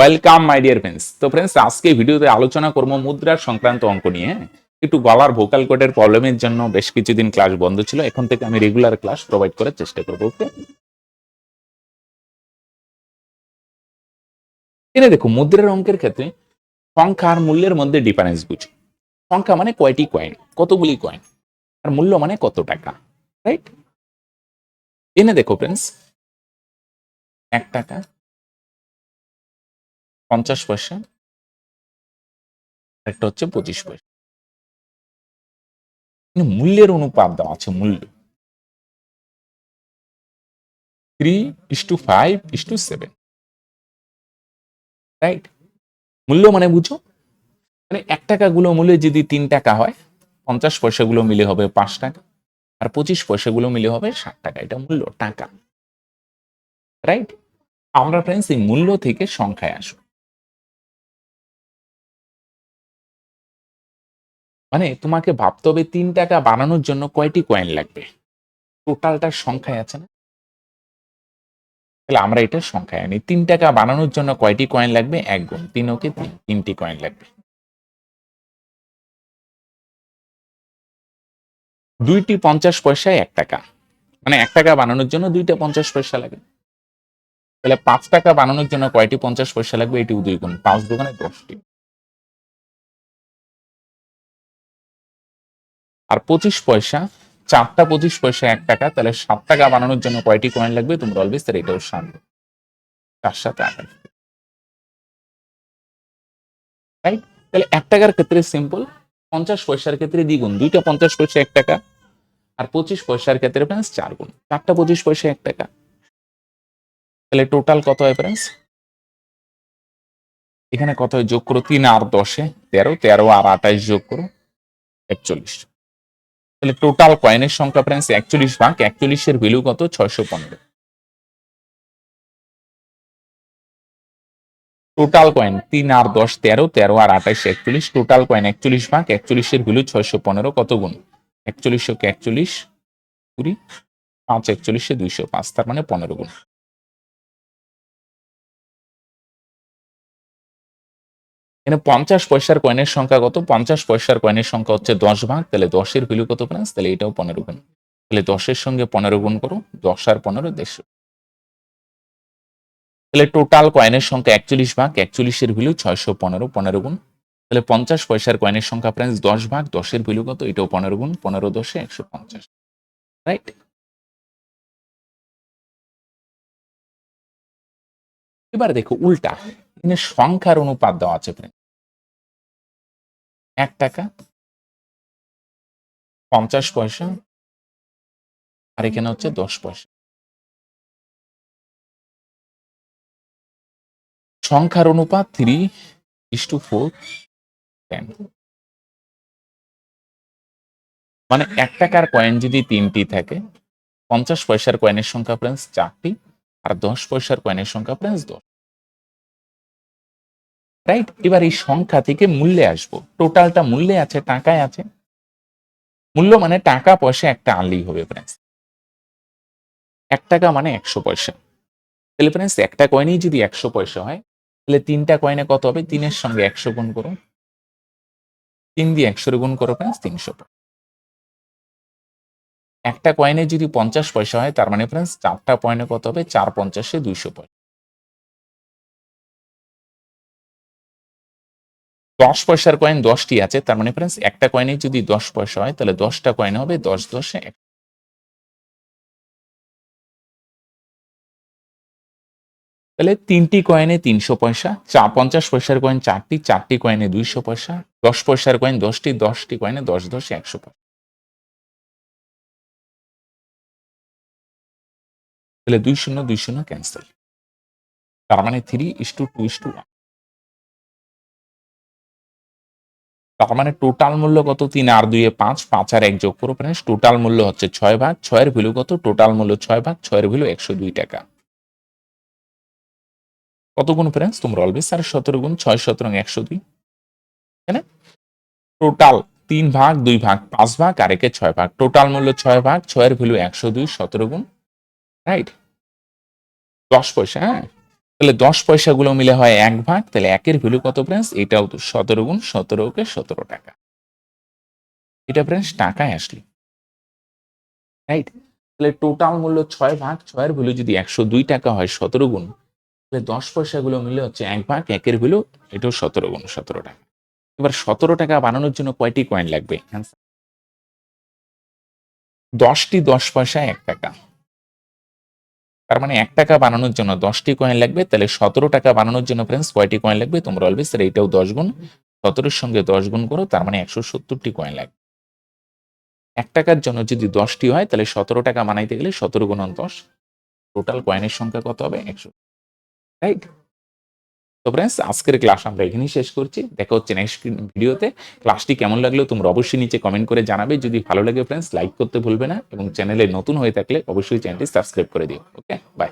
Welcome my dear friends তো friends আজকে ভিডিওতে আলোচনা করব মুদ্রার সংক্রান্ত অঙ্ক নিয়ে? একটু গলার ভোকাল কোডের প্রবলেমের জন্য বেশ কিছুদিন ক্লাস বন্ধ ছিল। এখন থেকে আমি রেগুলার ক্লাস প্রোভাইড করার চেষ্টা করব ওকে এনে দেখো, মুদ্রার অঙ্কের ক্ষেত্রে সংখ্যা আর মূল্যের মধ্যে ডিফারেন্স বুঝো। সংখ্যা মানে কয়টি কয়েন কতগুলি কয়েন আর মূল্য মানে কত টাকা? রাইট এনে দেখো ফ্রেন্ডস এক টাকা পঞ্চাশ পয়সা একটা হচ্ছে পঁচিশ পয়সা। মূল্যের অনুপাত দেওয়া আছে মূল্য। Three is to five is to seven right মূল্য মানে বুঝো? মানে এক টাকা গুলো মূল্য যদি তিন টাকা হয় পঞ্চাশ পয়সা গুলো মিলে হবে পাঁচ টাকা আর পঁচিশ পয়সা গুলো মিলে হবে ষাট টাকা এটা মূল্য টাকা। রাইট আমরা ফ্রেন্ডস এই মূল্য থেকে সংখ্যায় আসব। মানে তোমাকে ভাবতে হবে তিন টাকা বানানোর জন্য কয়টি কয়েন লাগবে? টোটালটার সংখ্যায় আছে না? তাহলে আমরা এটা সংখ্যায় আনি। তিন টাকা বানানোর জন্য কয়টি কয়েন লাগবে? এক গুণ তিন ওকে তিন, তিনটি কয়েন লাগবে। দুইটি পঞ্চাশ পয়সায় এক টাকা। মানে এক টাকা বানানোর জন্য দুইটা পঞ্চাশ পয়সা লাগে। তাহলে পাঁচ টাকা বানানোর জন্য কয়টি পঞ্চাশ পয়সা লাগবে? এটি দুই গুণ। পাঁচ দোকানে দশটি। আর পঁচিশ পয়সা, চারটা পঁচিশ পয়সা এক টাকা, তাহলে সাত টাকা বানানোর জন্য কয়টি কয়েন লাগবে? তোমরা অলবেজ তার এটাও সাত চার সাথে আট রাইট তাহলে এক টাকার ক্ষেত্রে সিম্পল পঞ্চাশ পয়সার ক্ষেত্রে দ্বিগুণ। দুইটা পঞ্চাশ পয়সা এক টাকা, আর পঁচিশ পয়সার ক্ষেত্রে ফ্রেন্স চার গুণ চারটা পঁচিশ পয়সা এক টাকা। তাহলে টোটাল কত হয় ফ্রেন্স এখানে কত হয়? যোগ করো তিন আর দশে তেরো তেরো আর আঠাশ যোগ করো একচল্লিশ। তাহলে টোটাল কয়েনের সংখ্যা ফ্রেন্স একচল্লিশ ভাগ একচল্লিশের ভ্যালু কত? ছয়শো পনেরো। টোটাল কয়েন তিন আর দশ তেরো তেরো আর আঠাইশ একচল্লিশ। টোটাল কয়েন একচল্লিশ ভাগ একচল্লিশের ভ্যালু ছয়শো পনেরো, কত গুণ? একচল্লিশশো একচল্লিশ, কুড়ি। পাঁচ একচল্লিশে দুইশো পাঁচ, তার মানে পনেরো গুণ। এখানে পঞ্চাশ পয়সার কয়েনের সংখ্যা কত? পঞ্চাশ পয়সার কয়েনের সংখ্যা হচ্ছে দশ ভাগ, তাহলে দশের ভ্যালু কত ফ্রেন্স তাহলে এটাও পনেরো গুণ। তাহলে দশের সঙ্গে পনেরো গুণ করো, দশ আর পনেরো দেড়শো। তাহলে টোটাল কয়েনের সংখ্যা একচল্লিশ ভাগ, একচল্লিশের ভ্যালু ছয়শো পনেরো পনেরো গুণ। তাহলে পঞ্চাশ পয়সার কয়েনের সংখ্যা ফ্রেন্স দশ ভাগ, দশের ভ্যালু কত? এটাও পনেরো গুণ, পনেরো দশে একশো পঞ্চাশ। রাইট এবার দেখো উল্টা, এখানে সংখ্যার অনুপাত দেওয়া আছে ফ্রেন্ড এক টাকা, পঞ্চাশ পয়সা, আর এখানে হচ্ছে দশ পয়সা। সংখ্যার অনুপাত three is to four ten মানে এক টাকার কয়েন যদি তিনটি থাকে, পঞ্চাশ পয়সার কয়েনের সংখ্যা ফ্রেন্স চারটি, আর দশ পয়সার কয়েনের সংখ্যা ফ্রেন্স দশ। রাইট এবার এই সংখ্যা থেকে মূল্যে আসব। টোটালটা মূল্যে আছে, টাকায় আছে। মূল্য মানে টাকা, পয়সা, একটা আনলেই হবে ফ্রেন্ডস এক টাকা মানে একশো পয়সা। তাহলে ফ্রেন্ডস একটা কয়েনই যদি একশো পয়সা হয়, তাহলে তিনটা কয়েনে কত হবে? তিনের সঙ্গে একশো গুণ করো। তিন দিয়ে একশো গুণ করো ফ্রেন্ডস তিনশো। একটা কয়েনে যদি পঞ্চাশ পয়সা হয়, তার মানে ফ্রেন্ডস চারটা পয়েন্টে কত হবে? চার পঞ্চাশে দুইশো পয়সা। দশ পয়সার কয়েন দশটি আছে, তার মানে ফ্রেন্ডস একটা কয়েনে যদি দশ পয়সা হয়, তাহলে দশটা কয়েন হবে দশ দশে এক। তাহলে তিনটি কয়েনে তিনশো পয়সা, চা পঞ্চাশ পয়সার কয়েন চারটি চারটি কয়েনে দুইশো পয়সা, দশ পয়সার কয়েন দশটি দশটি কয়েনে দশ দশে একশো পয়সা। তাহলে দুই শূন্য দুই শূন্য ক্যান্সেল তার মানে three is to two two is to তার মানে টোটাল মূল্য কত? তিন আর দুইয়ে পাঁচ পাঁচ আর এক যোগ করো ফ্রেন্ডস টোটাল মূল্য হচ্ছে ছয় ভাগ। ছয়ের ভ্যালু কত? টোটাল মূল্য ছয় ভাগ, ছয়ের ভ্যালু একশো দুই টাকা। কত গুণ ফ্রেন্ডস তোমরা অলবেজ আর সতেরো গুণ, ছয় সতেরো একশো দুই। না? টোটাল তিন ভাগ, দুই ভাগ, পাঁচ ভাগ, আর একে ছয় ভাগ। টোটাল মূল্য ছয় ভাগ, ছয়ের ভ্যালু একশো দুই, সতেরো গুণ। রাইট দশ পয়সা হ্যাঁ? তাহলে দশ পয়সাগুলো মিলে হয় এক ভাগ, তাহলে একের ভ্যালু কত ফ্রেন্ডস এটাও তো সতেরো গুণ সতেরোকে সতেরো টাকা। এটা ফ্রেন্ডস টাকায় আসলি। রাইট তাহলে টোটাল মূল্য ছয় ভাগ, ছয়ের ভ্যালু যদি একশো দুই টাকা হয় সতেরো গুণ, তাহলে দশ পয়সাগুলো মিলে হচ্ছে এক ভাগ, একের ভ্যালু এটাও সতেরো গুণ, সতেরো টাকা। এবার সতেরো টাকা বানানোর জন্য কয়টি কয়েন লাগবে. দশটি দশ পয়সা এক টাকা। তার মানে এক টাকা বানানোর জন্য দশটি কয়েন লাগবে, তাহলে সতেরো টাকা বানানোর জন্য ফ্রেন্ডস কয়টি কয়েন লাগবে? তোমরা বলবে স্যার এইটাও দশ গুণ, সতেরোর সঙ্গে দশ গুণ করো, তার মানে একশো সত্তরটি কয়েন লাগবে। এক টাকার জন্য যদি দশটি হয়, তাহলে সতেরো টাকা বানাইতে গেলে সতেরো গুণন দশ টোটাল কয়েনের সংখ্যা কত হবে? একশো। রাইট তো ফ্রেন্ডস আজকের ক্লাস আমরা এখানেই শেষ করছি। দেখা হচ্ছে নেক্সট ভিডিওতে ক্লাসটি কেমন লাগল তোমরা অবশ্যই নিচে কমেন্ট করে জানাবে। যদি ভালো লাগে ফ্রেন্ডস লাইক করতে ভুলবে না। এবং চ্যানেলে নতুন হয়ে থাকলে অবশ্যই চ্যানেলটি সাবস্ক্রাইব করে দিও। Okay bye